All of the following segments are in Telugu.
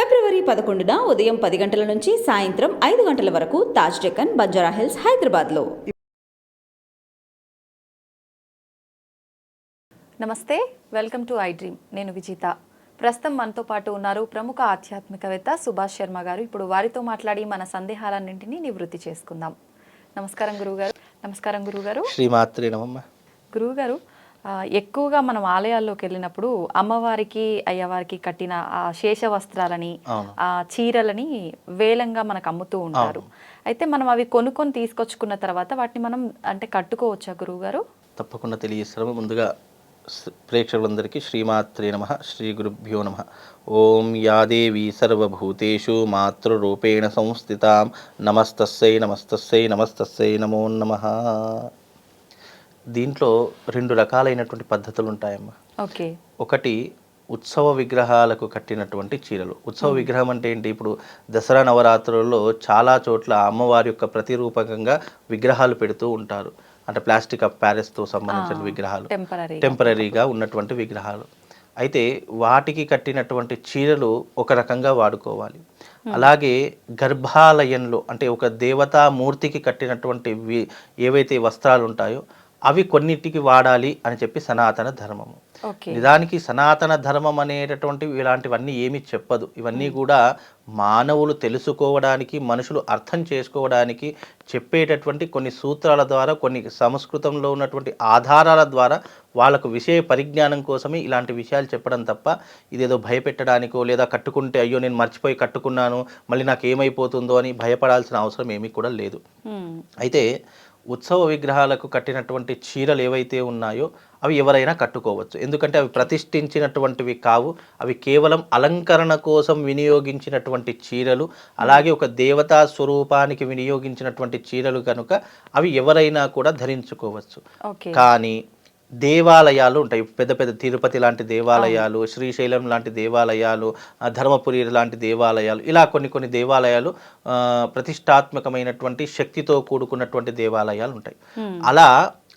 ఫిబ్రవరి పదకొండున ఉదయం పది గంటల నుంచి సాయంత్రం ఐదు గంటల వరకు తాజ్ డెక్కన్ బంజారా హిల్స్ హైదరాబాద్లో. నమస్తే వెల్కమ్ టు ఐ డ్రీమ్. నేను విజిత. ప్రస్తుతం మనతో పాటు ఉన్నారు ప్రముఖ ఆధ్యాత్మికవేత్త సుభాష్ శర్మ గారు. ఇప్పుడు వారితో మాట్లాడి మన సందేహాలన్నింటినీ నివృత్తి చేసుకుందాం. నమస్కారం గురువుగారు. నమస్కారం గురువుగారు. శ్రీమాత్రి గురువుగారు ఎక్కువగా మనం ఆలయాల్లోకి వెళ్ళినప్పుడు అమ్మవారికి అయ్యవారికి కట్టిన ఆ శేష వస్త్రాలని. ఆ చీరలని వేలంగా మనకు అమ్ముతూ ఉంటారు. అయితే మనం అవి కొనుక్కొని తీసుకొచ్చుకున్న తర్వాత వాటిని మనం అంటే కట్టుకోవచ్చా గురువుగారు? తప్పకుండా తెలియజేస్తాము ముందుగా ప్రేక్షకులందరికీ శ్రీమాత్రే నమ శ్రీ గురుభ్యో నమ. ఓం యాదేవి సర్వభూతేషు మాతృరూపేణ సంస్థితాం. నమస్తస్సై నమస్తస్సై నమస్తస్సై నమో నమ. దీంట్లో రెండు రకాలైనటువంటి పద్ధతులు ఉంటాయమ్మా ఓకే. ఒకటి ఉత్సవ విగ్రహాలకు కట్టినటువంటి చీరలు. ఉత్సవ విగ్రహం అంటే ఏంటి? ఇప్పుడు దసరా నవరాత్రుల్లో చాలా చోట్ల అమ్మవారి యొక్క ప్రతిరూపకంగా విగ్రహాలు పెడుతూ ఉంటారు. అంటే ప్లాస్టిక్ ఆఫ్ ప్యారెస్తో సంబంధించిన విగ్రహాలు. టెంపరీ టెంపరీగా ఉన్నటువంటి విగ్రహాలు. అయితే వాటికి కట్టినటువంటి చీరలు ఒక రకంగా వాడుకోవాలి. అలాగే గర్భాలయంలో అంటే ఒక దేవతా మూర్తికి కట్టినటువంటి ఏవైతే వస్త్రాలు ఉంటాయో అవి కొన్నిటికి వాడాలి అని చెప్పి సనాతన ధర్మము. నిజానికి సనాతన ధర్మం అనేటటువంటివి ఇలాంటివన్నీ ఏమీ చెప్పదు. ఇవన్నీ కూడా మానవులు తెలుసుకోవడానికి మనుషులు అర్థం చేసుకోవడానికి చెప్పేటటువంటి కొన్ని సూత్రాల ద్వారా కొన్ని సంస్కృతంలో ఉన్నటువంటి ఆధారాల ద్వారా వాళ్ళకు విషయ పరిజ్ఞానం కోసమే ఇలాంటి విషయాలు చెప్పడం తప్ప ఇదేదో భయపెట్టడానికో లేదా కట్టుకుంటే అయ్యో నేను మర్చిపోయి కట్టుకున్నాను మళ్ళీ నాకు ఏమైపోతుందో అని భయపడాల్సిన అవసరం ఏమీ కూడా లేదు. అయితే ఉత్సవ విగ్రహాలకు కట్టినటువంటి చీరలు ఏవైతే ఉన్నాయో అవి ఎవరైనా కట్టుకోవచ్చు. ఎందుకంటే అవి ప్రతిష్ఠించినటువంటివి కావు. అవి కేవలం అలంకరణ కోసం వినియోగించినటువంటి చీరలు అలాగే ఒక దేవతా స్వరూపానికి వినియోగించినటువంటి చీరలు కనుక అవి ఎవరైనా కూడా ధరించుకోవచ్చు. కానీ దేవాలయాలు ఉంటాయి. పెద్ద పెద్ద తిరుపతి లాంటి దేవాలయాలు శ్రీశైలం లాంటి దేవాలయాలు ధర్మపురి లాంటి దేవాలయాలు ఇలా కొన్ని కొన్ని దేవాలయాలు ప్రతిష్టాత్మకమైనటువంటి శక్తితో కూడుకున్నటువంటి దేవాలయాలు ఉంటాయి. అలా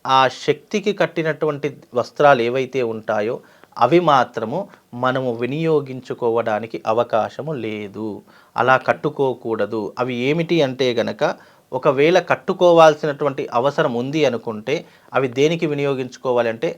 ఆ శక్తికి కట్టినటువంటి వస్త్రాలు ఏవైతే ఉంటాయో అవి మాత్రము మనము వినియోగించుకోవడానికి అవకాశము లేదు. అలా కట్టుకోకూడదు. అవి ఏమిటి అంటే గనక ఒకవేళ కట్టుకోవాల్సినటువంటి అవసరం ఉంది అనుకుంటే అవి దేనికి వినియోగించుకోవాలి అంటే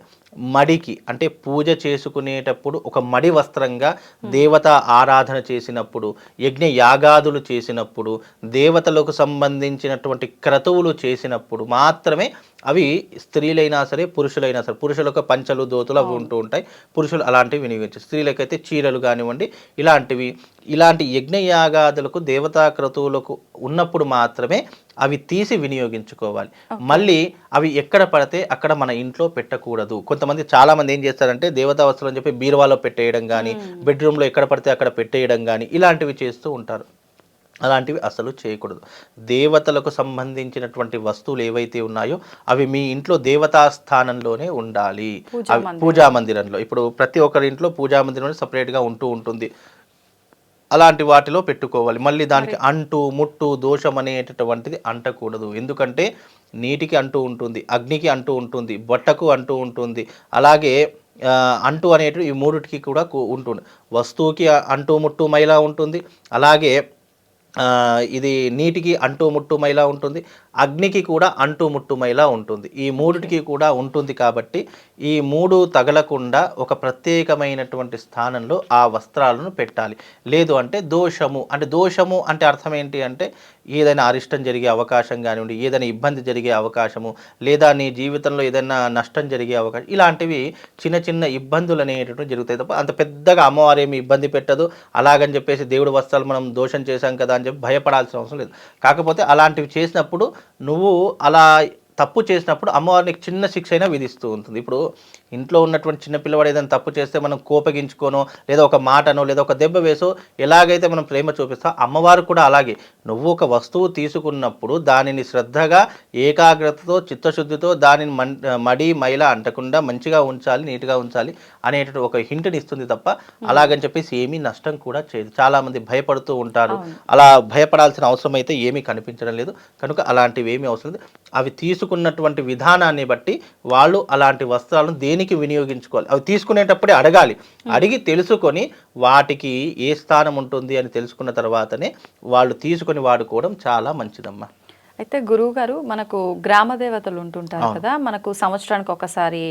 మడికి అంటే పూజ చేసుకునేటప్పుడు ఒక మడి వస్త్రంగా దేవత ఆరాధన చేసినప్పుడు యజ్ఞ యాగాదులు చేసినప్పుడు దేవతలకు సంబంధించినటువంటి క్రతువులు చేసినప్పుడు మాత్రమే అవి స్త్రీలైనా సరే పురుషులైనా సరే పురుషులకు పంచలు దోతులు అవి ఉంటూ ఉంటాయి. పురుషులు అలాంటివి వినియోగించారు స్త్రీలకైతే చీరలు కానివ్వండి ఇలాంటివి ఇలాంటి యజ్ఞయాగాదులకు దేవతా క్రతువులకు ఉన్నప్పుడు మాత్రమే అవి తీసి వినియోగించుకోవాలి. మళ్ళీ అవి ఎక్కడ పడితే అక్కడ మన ఇంట్లో పెట్టకూడదు. కొంతమంది చాలా మంది ఏం చేస్తారంటే దేవతా వస్తువులు అని చెప్పి బీరువాలో పెట్టేయడం కానీ బెడ్రూమ్లో ఎక్కడ పడితే అక్కడ పెట్టేయడం కానీ ఇలాంటివి చేస్తూ ఉంటారు. అలాంటివి అసలు చేయకూడదు. దేవతలకు సంబంధించినటువంటి వస్తువులు ఏవైతే ఉన్నాయో అవి మీ ఇంట్లో దేవతా స్థానంలోనే ఉండాలి. అవి పూజా మందిరంలో. ఇప్పుడు ప్రతి ఒక్కరి ఇంట్లో పూజా మందిరంలో సపరేట్గా ఉంటూ ఉంటుంది. అలాంటి వాటిలో పెట్టుకోవాలి. మళ్ళీ దానికి అంటు ముట్టు దోషం అనేటటువంటిది అంటకూడదు. ఎందుకంటే నీటికి అంటూ ఉంటుంది అగ్నికి అంటూ ఉంటుంది బొట్టకు అంటూ ఉంటుంది. అలాగే అంటు అనేటివి ఈ మూడిటికి కూడా ఉంటుంది వస్తువుకి అంటు ముట్టు మైలా ఉంటుంది. అలాగే ఇది నీటికి అంటు ముట్టుమైలా ఉంటుంది అగ్నికి కూడా అంటు ముట్టుమైలా ఉంటుంది. ఈ మూడిటికి కూడా ఉంటుంది కాబట్టి ఈ మూడు తగలకుండా ఒక ప్రత్యేకమైనటువంటి స్థానంలో ఆ వస్త్రాలను పెట్టాలి. లేదు అంటే దోషము అంటే దోషము అంటే అర్థం ఏంటి అంటే ఏదైనా అరిష్టం జరిగే అవకాశం కానివ్వండి ఏదైనా ఇబ్బంది జరిగే అవకాశము లేదా నీ జీవితంలో ఏదైనా నష్టం జరిగే అవకాశం ఇలాంటివి చిన్న చిన్న ఇబ్బందులు అనేటటువంటి జరుగుతాయి తప్ప అంత పెద్దగా అమ్మవారు ఏమి ఇబ్బంది పెట్టదు. అలాగని చెప్పేసి దేవుడి వస్త్రాలు మనం దోషం చేశాం కదా అని చెప్పి భయపడాల్సిన అవసరం లేదు. కాకపోతే అలాంటివి చేసినప్పుడు నువ్వు అలా తప్పు చేసినప్పుడు అమ్మవారు నీకు చిన్న శిక్ష అయినా విధిస్తూ ఉంటుంది. ఇప్పుడు ఇంట్లో ఉన్నటువంటి చిన్న పిల్లవాడు ఏదైనా తప్పు చేస్తే మనం కోపగించుకోనో లేదా ఒక మాటనో లేదా ఒక దెబ్బ వేసో ఎలాగైతే మనం ప్రేమ చూపిస్తాం అమ్మవారు కూడా అలాగే. నువ్వు ఒక వస్తువు తీసుకున్నప్పుడు దానిని శ్రద్ధగా ఏకాగ్రతతో చిత్తశుద్ధితో దానిని మడి మైల అంటకుండా మంచిగా ఉంచాలి నీట్గా ఉంచాలి అనేటువంటి ఒక హింట్ని ఇస్తుంది తప్ప అలాగని చెప్పేసి ఏమీ నష్టం కూడా చేయదు. చాలామంది భయపడుతూ ఉంటారు. అలా భయపడాల్సిన అవసరం అయితే ఏమీ కనిపించడం లేదు. కనుక అలాంటివి ఏమీ అవసరం లేదు. అవి తీసుకున్నటువంటి విధానాన్ని బట్టి వాళ్ళు అలాంటి వస్త్రాలను దేనికి దేనికి వినియోగించుకోవాలి? అవి తీసుకునేటప్పుడే అడగాలి. అడిగి తెలుసుకొని వాటికి ఏ స్థానం ఉంటుంది అని తెలుసుకున్న తర్వాతనే వాళ్ళు తీసుకొని వాడుకోవడం చాలా మంచిదమ్మా. అయితే గురువు గారు మనకు గ్రామ దేవతలు ఉంటుంటారు కదా మనకు సంవత్సరానికి ఒకసారి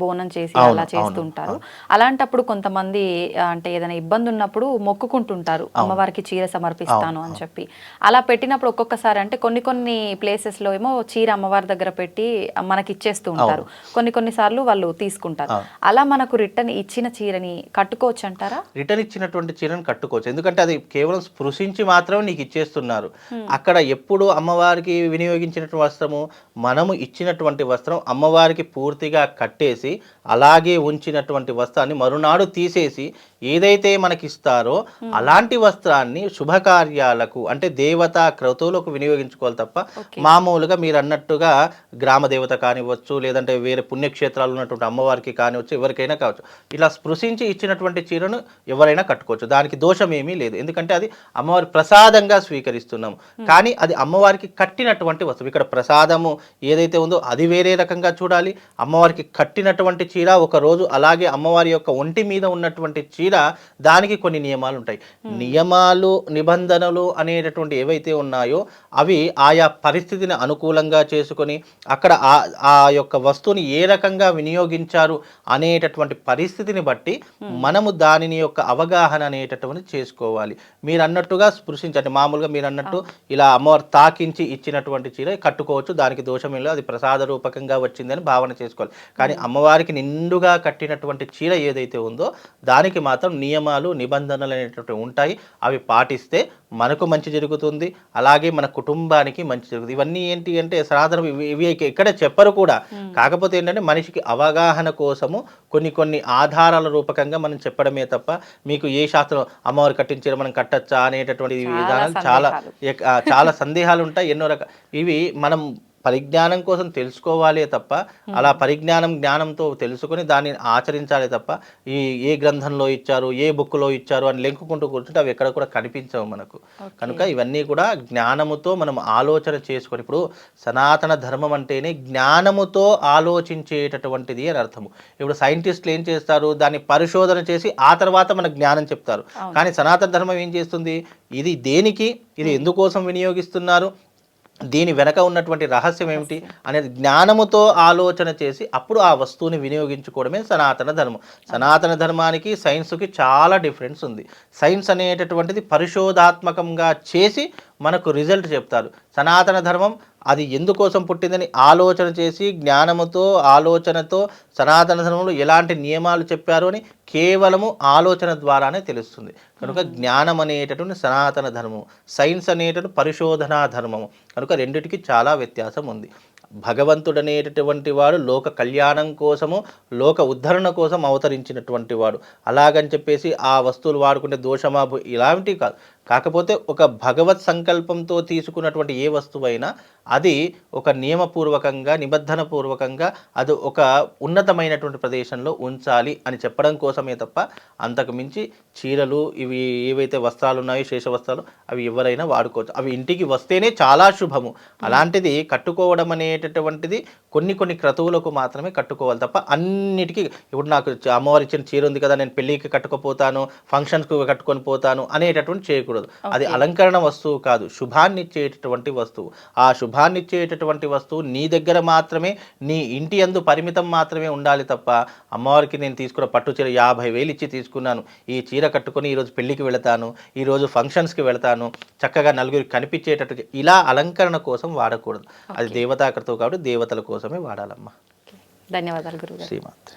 బోనం చేసి అలా చేస్తుంటారు. అలాంటప్పుడు కొంతమంది అంటే ఏదైనా ఇబ్బంది ఉన్నప్పుడు మొక్కుకుంటుంటారు అమ్మవారికి చీర సమర్పిస్తాను అని చెప్పి. అలా పెట్టినప్పుడు ఒక్కొక్కసారి అంటే కొన్ని కొన్ని ప్లేసెస్లో ఏమో చీర అమ్మవారి దగ్గర పెట్టి మనకి ఇచ్చేస్తూ ఉంటారు కొన్ని కొన్ని సార్లు వాళ్ళు తీసుకుంటారు. అలా మనకు రిటర్న్ ఇచ్చిన చీరని కట్టుకోవచ్చు అంటారా రిటర్న్ ఇచ్చినటువంటి చీరను కట్టుకోవచ్చు. ఎందుకంటే అది కేవలం స్పృశించి మాత్రమే నీకు ఇచ్చేస్తున్నారు. అక్కడ ఎప్పుడు అమ్మవారికి వినియోగించినటువంటి వస్త్రము మనము ఇచ్చినటువంటి వస్త్రం అమ్మవారికి పూర్తిగా కట్టేసి అలాగే ఉంచినటువంటి వస్త్రాన్ని మరునాడు తీసేసి ఏదైతే మనకి ఇస్తారో అలాంటి వస్త్రాన్ని శుభకార్యాలకు అంటే దేవతా క్రతువులకు వినియోగించుకోవాలి తప్ప మామూలుగా మీరు అన్నట్టుగా గ్రామ దేవత కానివ్వచ్చు లేదంటే వేరే పుణ్యక్షేత్రాలు ఉన్నటువంటి అమ్మవారికి కానివచ్చు ఎవరికైనా కావచ్చు. ఇలా స్పృశించి ఇచ్చినటువంటి చీరను ఎవరైనా కట్టుకోవచ్చు. దానికి దోషం ఏమీ లేదు. ఎందుకంటే అది అమ్మవారి ప్రసాదంగా స్వీకరిస్తున్నాము. కానీ అది అమ్మవారికి కట్టినటువంటి వస్తువు. ఇక్కడ ప్రసాదము ఏదైతే ఉందో అది వేరే రకంగా చూడాలి. అమ్మవారికి కట్టినటువంటి చీర ఒక రోజు అలాగే అమ్మవారి యొక్క ఒంటి మీద ఉన్నటువంటి చీర దానికి కొన్ని నియమాలు ఉంటాయి. నియమాలు నిబంధనలు అనేటటువంటి ఏవైతే ఉన్నాయో అవి ఆయా పరిస్థితిని అనుకూలంగా చేసుకొని అక్కడ ఆ ఆ యొక్క వస్తువుని ఏ రకంగా వినియోగించారు అనేటటువంటి పరిస్థితిని బట్టి మనము దానిని యొక్క అవగాహన అనేటటువంటి చేసుకోవాలి. మీరు అన్నట్టుగా స్పృశించండి. మామూలుగా మీరు అన్నట్టు ఇలా అమ్మవారు తాకించి ఇచ్చినటువంటి చీర కట్టుకోవచ్చు. దానికి దోషం ఏం లేదు. అది ప్రసాద రూపకంగా వచ్చిందని భావన చేసుకోవాలి. కానీ అమ్మవారికి నిండుగా కట్టినటువంటి చీర ఏదైతే ఉందో దానికి మాత్రం నియమాలు నిబంధనలు అనేటటువంటి ఉంటాయి. అవి పాటిస్తే మనకు మంచి జరుగుతుంది. అలాగే మన కుటుంబానికి మంచి జరుగుతుంది. ఇవన్నీ ఏంటి అంటే సాధారణ ఇవి ఎక్కడ చెప్పరు కూడా. కాకపోతే ఏంటంటే మనిషికి అవగాహన కోసము కొన్ని కొన్ని ఆధారాల రూపకంగా మనం చెప్పడమే తప్ప మీకు ఏ శాస్త్రం అమ్మవారు కట్టించారు మనం కట్టచ్చా అనేటటువంటి విధానాలు చాలా చాలా సందేహాలు ఉంటాయి. ఎన్నో రకాల ఇవి మనం పరిజ్ఞానం కోసం తెలుసుకోవాలే తప్ప అలా పరిజ్ఞానం జ్ఞానంతో తెలుసుకొని దాన్ని ఆచరించాలి తప్ప ఈ ఏ గ్రంథంలో ఇచ్చారు ఏ బుక్లో ఇచ్చారు అని లెంకుకుంటూ కూర్చుంటే అవి ఎక్కడ కూడా కనిపించవు మనకు. కనుక ఇవన్నీ కూడా జ్ఞానముతో మనం ఆలోచన చేసుకొని ఇప్పుడు సనాతన ధర్మం అంటేనే జ్ఞానముతో ఆలోచించేటటువంటిది అని అర్థము. ఇప్పుడు సైంటిస్టులు ఏం చేస్తారు? దాన్ని పరిశోధన చేసి ఆ తర్వాత మనకు జ్ఞానం చెప్తారు. కానీ సనాతన ధర్మం ఏం చేస్తుంది? ఇది దేనికి? ఇది ఎందుకోసం వినియోగిస్తున్నారు? దీని వెనక ఉన్నటువంటి రహస్యం ఏమిటి అనేది జ్ఞానముతో ఆలోచన చేసి అప్పుడు ఆ వస్తువుని వినియోగించుకోవడమే సనాతన ధర్మం. సనాతన ధర్మానికి సైన్స్కి చాలా డిఫరెన్స్ ఉంది. సైన్స్ అనేటటువంటిది పరిశోధాత్మకంగా చేసి మనకు రిజల్ట్ చెప్తారు. సనాతన ధర్మం అది ఎందుకోసం పుట్టిందని ఆలోచన చేసి జ్ఞానముతో ఆలోచనతో సనాతన ధర్మంలో ఎలాంటి నియమాలు చెప్పారు అని కేవలము ఆలోచన ద్వారానే తెలుస్తుంది. కనుక జ్ఞానం అనేటటువంటి సనాతన ధర్మం సైన్స్ అనేటటువంటి పరిశోధనా ధర్మము కనుక రెండిటికి చాలా వ్యత్యాసం ఉంది. భగవంతుడు అనేటటువంటి వాడు లోక కళ్యాణం కోసము లోక ఉద్ధరణ కోసం అవతరించినటువంటి వాడు. అలాగని చెప్పేసి ఆ వస్తువులు వాడుకుంటే దోషమా భూ- ఇలాంటివి కాదు. కాకపోతే ఒక భగవత్ సంకల్పంతో తీసుకున్నటువంటి ఏ వస్తువైనా అది ఒక నియమపూర్వకంగా నిబద్ధన పూర్వకంగా అది ఒక ఉన్నతమైనటువంటి ప్రదేశంలో ఉంచాలి అని చెప్పడం కోసమే తప్ప అంతకు మించి చీరలు ఇవి ఏవైతే వస్త్రాలు ఉన్నాయో శేష వస్త్రాలు అవి ఎవరైనా వాడుకోవచ్చు. అవి ఇంటికి వస్తేనే చాలా శుభము. అలాంటిది కట్టుకోవడం అనేటటువంటిది కొన్ని కొన్ని క్రతువులకు మాత్రమే కట్టుకోవాలి తప్ప అన్నిటికీ ఇప్పుడు నాకు అమ్మవారు ఇచ్చిన చీర ఉంది కదా నేను పెళ్ళికి కట్టుకోపోతాను ఫంక్షన్స్కి కట్టుకొని పోతాను అనేటటువంటి చేయకూడదు అది అలంకరణ వస్తువు కాదు శుభాన్ని ఇచ్చేటటువంటి వస్తువు. ఆ శుభాన్ని ఇచ్చేటటువంటి వస్తువు నీ దగ్గర మాత్రమే నీ ఇంటి అందు పరిమితం మాత్రమే ఉండాలి తప్ప అమ్మవారికి నేను తీసుకున్న పట్టు చీర యాభై వేలు ఇచ్చి తీసుకున్నాను. ఈ చీర కట్టుకొని ఈరోజు పెళ్ళికి వెళతాను ఈరోజు ఫంక్షన్స్కి వెళతాను చక్కగా నలుగురికి కనిపించేటట్టు ఇలా అలంకరణ కోసం వాడకూడదు. అది దేవతాకృతం కాబట్టి దేవతల కోసమే వాడాలమ్మా. ధన్యవాదాలు గురువు గారు శ్రీమాత్రే